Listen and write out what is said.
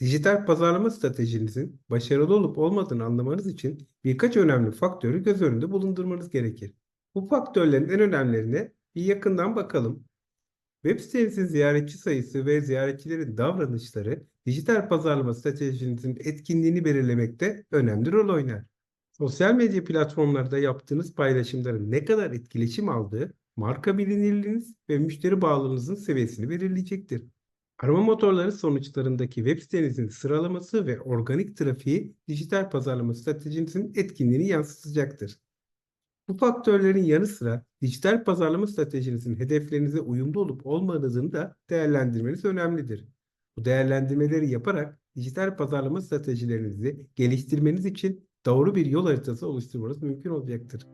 Dijital pazarlama stratejinizin başarılı olup olmadığını anlamanız için birkaç önemli faktörü göz önünde bulundurmanız gerekir. Bu faktörlerin en önemlilerine bir yakından bakalım. Web sitenizin ziyaretçi sayısı ve ziyaretçilerin davranışları dijital pazarlama stratejinizin etkinliğini belirlemekte önemli rol oynar. Sosyal medya platformlarda yaptığınız paylaşımların ne kadar etkileşim aldığı, marka bilinirliğiniz ve müşteri bağlılığınızın seviyesini belirleyecektir. Arama motorları sonuçlarındaki web sitenizin sıralaması ve organik trafiği dijital pazarlama stratejinizin etkinliğini yansıtacaktır. Bu faktörlerin yanı sıra dijital pazarlama stratejinizin hedeflerinize uyumlu olup olmadığını da değerlendirmeniz önemlidir. Bu değerlendirmeleri yaparak dijital pazarlama stratejilerinizi geliştirmeniz için doğru bir yol haritası oluşturmanız mümkün olacaktır.